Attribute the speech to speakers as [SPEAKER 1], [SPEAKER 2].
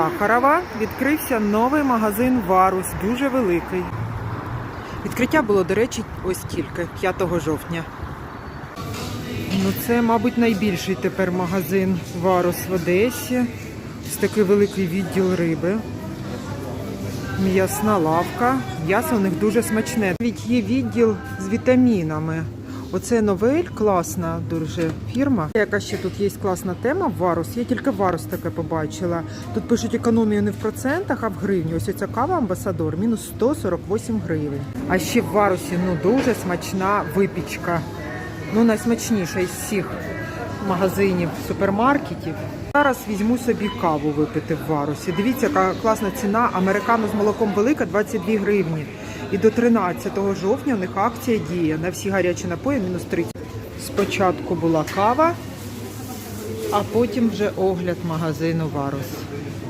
[SPEAKER 1] Сахарова відкрився новий магазин Варус, дуже великий. Відкриття було, до речі, ось тільки 5 жовтня. Ну, це, мабуть, найбільший тепер магазин Варус в Одесі. Ось такий великий відділ риби. М'ясна лавка. М'ясо у них дуже смачне. Навіть є відділ з вітамінами. Оце новель, класна дуже фірма. Яка ще тут є класна тема Варус. Я тільки Варус таке побачила. Тут пишуть економію не в процентах, а в гривні. Ось ця кава амбасадор мінус 148 гривень. А ще в Варусі ну дуже смачна випічка. Ну найсмачніша із всіх магазинів, супермаркетів. Зараз візьму собі каву випити в Варусі. Дивіться, яка класна ціна. Американо з молоком велика 22 гривні. І до 13 жовтня у них акція діє на всі гарячі напої мінус 30. Спочатку була кава, а потім вже огляд магазину Варус.